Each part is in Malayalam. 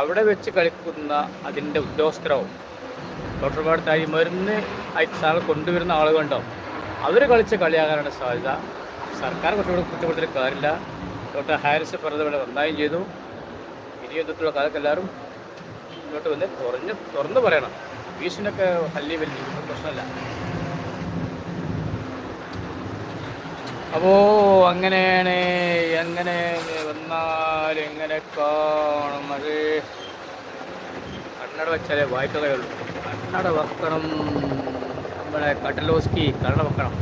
അവിടെ വെച്ച് കളിക്കുന്ന അതിന്റെ ഉദ്യോഗസ്ഥരാവും. ഡോക്ടർമാർ മരുന്ന് അയച്ചാൾ കൊണ്ടുവരുന്ന ആളുകളുണ്ടാവും അവർ കളിച്ച കളിയാകാനാണ് സാധ്യത. സർക്കാർ കുറച്ചുകൂടെ കുറ്റപ്പെടുത്തൽ കാര്യമില്ല. ഡോക്ടർ ഹാരിസ് പറഞ്ഞത് ഇവിടെ നന്നായും ചെയ്തു. ഇനി യുദ്ധത്തിലുള്ള കാലത്ത് എല്ലാവരും ഇങ്ങോട്ട് വന്ന് തുറഞ്ഞ് തുറന്ന് പറയണം. ഭീഷണിയൊക്കെ ഹല്ലി വലിയ പ്രശ്നമല്ല. അപ്പോ അങ്ങനെയാണ് അങ്ങനെ വന്നാൽ എങ്ങനെ കാണും അത് കണ്ണട വെച്ചാലേ വായിക്കുകയുള്ളൂ കണ്ണട വെക്കണം. നമ്മളെ കടലോസ്കി കണ്ണട വെക്കണം.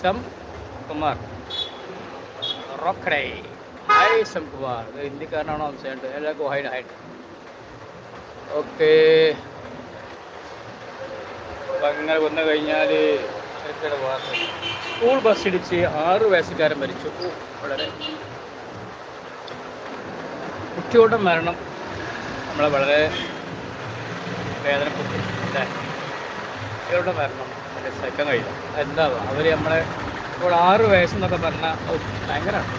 സം കുമാർ. റോക്കഡേ ഹായ് സം കുമാർ. ഹിന്ദിക്കാരനാണോ സംശയമുണ്ട് എല്ലാവർക്കും ഹൈഡ് ഹൈഡ് ഓക്കെ അങ്ങനെ വന്നു കഴിഞ്ഞാൽ സ്കൂൾ ബസ് ഇടിച്ച് ആറ് വയസ്സുകാരൻ മരിച്ചു. വളരെ കുട്ടിയുടെ മരണം നമ്മളെ വളരെ വേദനപ്പെട്ടു. അല്ലേ? കുട്ടികളുടെ മരണം നമുക്ക് സഹിക്കാൻ കഴിയില്ല. എന്താ അവർ നമ്മളെ ഇപ്പോൾ ആറ് വയസ്സെന്നൊക്കെ പറഞ്ഞാൽ ഭയങ്കരമാണ്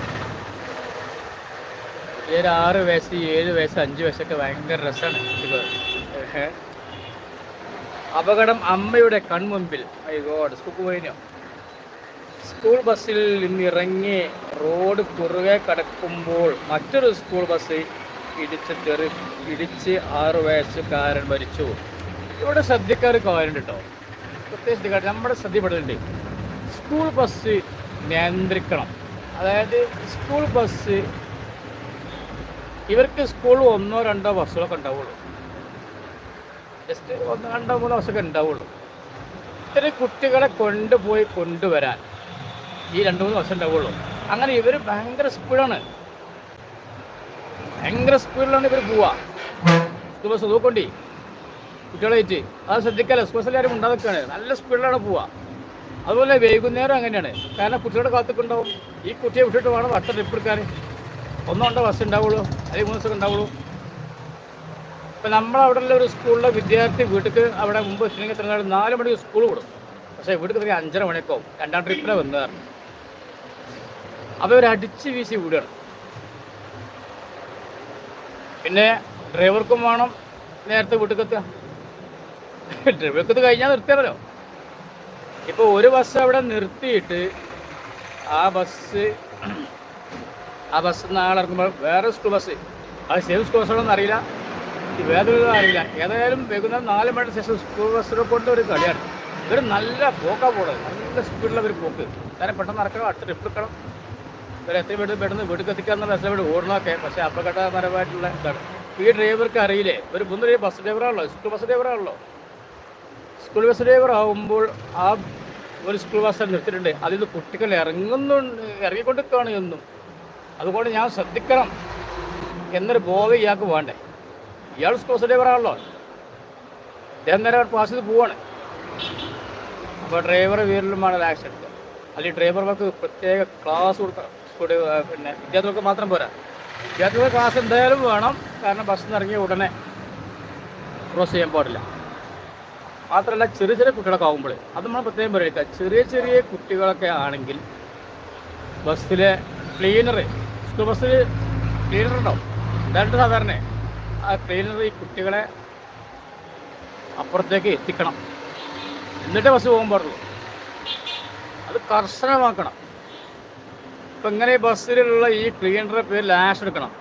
ഏഴ് ആറ് വയസ്സ് ഏഴ് വയസ്സ് അഞ്ച് വയസ്സൊക്കെ ഭയങ്കര രസമാണ്. അപകടം അമ്മയുടെ കൺമുമ്പിൽ ഐ ഗോഡ് സ്കൂൾ പോയിനോ? സ്കൂൾ ബസ്സിൽ നിന്നിറങ്ങി റോഡ് കുറുകെ കടക്കുമ്പോൾ മറ്റൊരു സ്കൂൾ ബസ് ഇടിച്ച് തെറി ഇടിച്ച് ആറ് വയസ്സുകാരൻ മരിച്ചു. ഇവിടെ ശ്രദ്ധിക്കാൻ ഒരു കാര്യമുണ്ട് കേട്ടോ പ്രത്യേകിച്ച് നമ്മുടെ ശ്രദ്ധപ്പെടുന്നുണ്ട് സ്കൂൾ ബസ് നിയന്ത്രിക്കണം. അതായത് സ്കൂൾ ബസ് ഇവർക്ക് സ്കൂളിൽ ഒന്നോ രണ്ടോ ബസ്സുകളൊക്കെ ഉണ്ടാവുള്ളൂ. ജസ്റ്റ് ഒന്ന് രണ്ടോ മൂന്നോ ദിവസമൊക്കെ ഉണ്ടാവുള്ളൂ. ഇത്രയും കുട്ടികളെ കൊണ്ടുപോയി കൊണ്ടുവരാൻ ഈ രണ്ട് മൂന്ന് ദിവസം ഉണ്ടാവുള്ളൂ. അങ്ങനെ ഇവർ ഭയങ്കര സ്പീഡാണ്. ഭയങ്കര സ്പീഡിലാണ് ഇവർ പോവാ ദിവസം നോക്കണ്ടി. കുട്ടികളായിട്ട് അത് ശ്രദ്ധിക്കാല്ലോ സ്കൂൾ ബസ് ഉണ്ടാക്കുകയാണ് നല്ല സ്പീഡിലാണ് പോവുക. അതുപോലെ വൈകുന്നേരം അങ്ങനെയാണ്. കാരണം കുട്ടികളുടെ കാത്തൊക്കെ ഉണ്ടാവും ഈ കുട്ടിയെ വിട്ടിട്ട് വേണം വട്ടം ട്രിപ്പ് എടുക്കാൻ ഒന്നോ രണ്ടോ ബസ് ഉണ്ടാവുള്ളൂ. അല്ലെങ്കിൽ മൂന്ന് ദിവസം ഉണ്ടാവുള്ളൂ. ഇപ്പം നമ്മളവിടെയുള്ള ഒരു സ്കൂളിലെ വിദ്യാർത്ഥി വീട്ടിൽ അവിടെ മുമ്പ് എത്തിനെങ്കിൽ എത്ര നാല് മണിക്ക് സ്കൂൾ വിടും. പക്ഷേ വീട്ടിൽ തന്നെ അഞ്ചര മണിക്കോ രണ്ടാം ട്രിപ്പിനെ വന്നതാണ് അപ്പോൾ ഇവർ അടിച്ച് വീശി വിടുകയാണ്. പിന്നെ ഡ്രൈവർക്കും വേണം നേരത്തെ വീട്ടിൽ ഡ്രൈവർക്കത്ത് കഴിഞ്ഞാൽ നിർത്തിയാലോ? ഇപ്പോൾ ഒരു ബസ് അവിടെ നിർത്തിയിട്ട് ആ ബസ് ആ ബസ് നാളെ ഇറങ്ങുമ്പോൾ വേറെ സ്കൂൾ ബസ് അത് സേം സ്കൂൾ ബസ്സാണെന്ന് അറിയില്ല. വേദന അറിയില്ല. ഏതായാലും വൈകുന്നേരം നാല് മണിക്ക് ശേഷം സ്കൂൾ ബസ്സിനെ കൊണ്ട് ഒരു കളിയാണ്. ഇവർ നല്ല പോക്കാ പോകുന്നത് നല്ല സ്പീഡിലുള്ള ഒരു പോക്ക്. കാരണം പെട്ടെന്ന് നടക്കണം. അടുത്ത ട്രിപ്പ് എടുക്കണം. ഇവർ എത്ര വീട് പെട്ടെന്ന് വീട്ടിൽ എത്തിക്കാന്നുള്ള രസം വീട് ഓടണമൊക്കെ പക്ഷേ അപകടകരമായിട്ടുള്ള ഇതാണ്. ഈ ഡ്രൈവർക്ക് അറിയില്ലേ? ഒരു മുന്നൊരു ബസ് ഡ്രൈവറാണല്ലോ സ്കൂൾ ബസ് ഡ്രൈവറാണല്ലോ സ്കൂൾ ബസ് ഡ്രൈവർ ആകുമ്പോൾ ആ ഒരു സ്കൂൾ ബസ് നിർത്തിയിട്ടുണ്ട്. അതിൽ നിന്ന് കുട്ടികൾ ഇറങ്ങുന്നുണ്ട്. ഇറങ്ങിക്കൊണ്ടിരിക്കുകയാണ് എന്നും. അതുകൊണ്ട് ഞാൻ ശ്രദ്ധിക്കണം. എന്നൊരു ബോധം ഇയാൾക്ക് വേണ്ടേ. ഇയാൾ ബസ് ഡ്രൈവറാണല്ലോ അദ്ദേഹം നേരെ പാസ് ചെയ്ത് പോവാണ്. അപ്പോൾ ഡ്രൈവർ വീരലുമാണ് ആക്സിഡന്റ് അല്ലെങ്കിൽ ഡ്രൈവർമാർക്ക് പ്രത്യേക ക്ലാസ് കൊടുക്കണം പിന്നെ വിദ്യാർത്ഥികൾക്ക് മാത്രം പോരാ. വിദ്യാർത്ഥികൾക്ക് ക്ലാസ് എന്തായാലും വേണം. കാരണം നിന്ന് ഇറങ്ങിയ ഉടനെ ക്രോസ് ചെയ്യാൻ പാടില്ല. മാത്രമല്ല ചെറിയ ചെറിയ കുട്ടികളൊക്കെ ആകുമ്പോൾ അത് നമ്മൾ പ്രത്യേകം പറയുക ചെറിയ ചെറിയ കുട്ടികളൊക്കെ ആണെങ്കിൽ ബസ്സിലെ ക്ലീനർ സ്കൂൾ ബസ്സിൽ ക്ലീനർ ഉണ്ടാവും ഇതായിട്ട് സാധാരണ. ആ ക്ലീനർ ഈ കുട്ടികളെ അപ്പുറത്തേക്ക് എത്തിക്കണം. എന്നിട്ട് ബസ് പോകാൻ പാടുള്ളൂ. അത് കർശനമാക്കണം. ഇപ്പം ഇങ്ങനെ ബസ്സിലുള്ള ഈ ക്ലീനറുടെ പേര് ലാഷ് എടുക്കണം?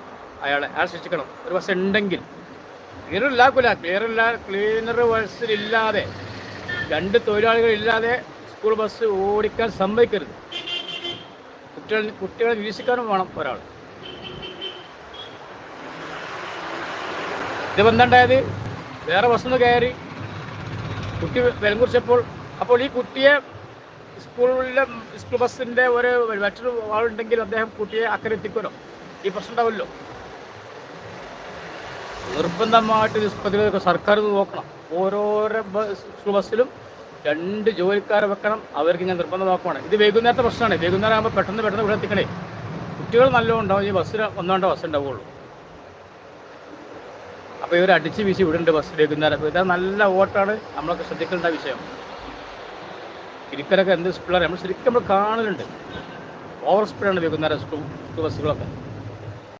അയാളെ അയാൾ ശിക്ഷിക്കണം ഒരു ബസ് ഉണ്ടെങ്കിൽ. ക്ലിയർ ഇല്ലാക്കില്ല ക്ലിയർ ഇല്ല ക്ലീനർ ബസ്സിലില്ലാതെ രണ്ട് തൊഴിലാളികളില്ലാതെ സ്കൂൾ ബസ് ഓടിക്കാൻ സംഭവിക്കരുത് കുട്ടികൾ കുട്ടികളെ നിരീക്ഷിക്കാനും വേണം ഒരാൾ. ഇത് ബന്ധമുണ്ടായത് വേറെ ബസ്സിന്ന് കയറി. കുട്ടി വിലം കുറിച്ചപ്പോൾ. അപ്പോൾ ഈ കുട്ടിയെ സ്കൂളിലെ സ്കൂൾ ബസ്സിന്റെ ഒരു മറ്റൊരു ആളുണ്ടെങ്കിൽ അദ്ദേഹം കുട്ടിയെ അക്കരെ എത്തിക്കുമല്ലോ. ഈ പ്രശ്നം ഉണ്ടാവുമല്ലോ. നിർബന്ധമായിട്ട് നിഷ്പത്തികളൊക്കെ സർക്കാർ നോക്കണം. ഓരോരോ സ്കൂൾ ബസ്സിലും രണ്ട് ജോലിക്കാരെ വെക്കണം. അവർക്ക് ഞാൻ നിർബന്ധമാക്കുവാണ്. ഇത് വൈകുന്നേരത്തെ പ്രശ്നമാണ്. വൈകുന്നേരം ആകുമ്പോൾ പെട്ടെന്ന് പെട്ടെന്ന് ഇവിടെ എത്തിക്കണേ. കുട്ടികൾ നല്ലോണം ഈ ബസ്സിൽ ഒന്നാണ്ട് ബസ് ഉണ്ടാവുള്ളൂ. അപ്പോൾ ഇവർ അടിച്ച് വീശി വിടുന്നുണ്ട് ബസ്സിലേക്ക് ഇന്നലെ. ഇത് നല്ല ഓട്ടാണ്. നമ്മളൊക്കെ ശ്രദ്ധിക്കേണ്ട വിഷയം. ഇരിക്കലൊക്കെ എന്ത് സ്പീഡാണ് നമ്മൾ ശരിക്കും നമ്മൾ കാണലുണ്ട്. ഓവർ സ്പീഡാണ് വൈകുന്നേരം സ്കൂൾ ബസ്സുകളൊക്കെ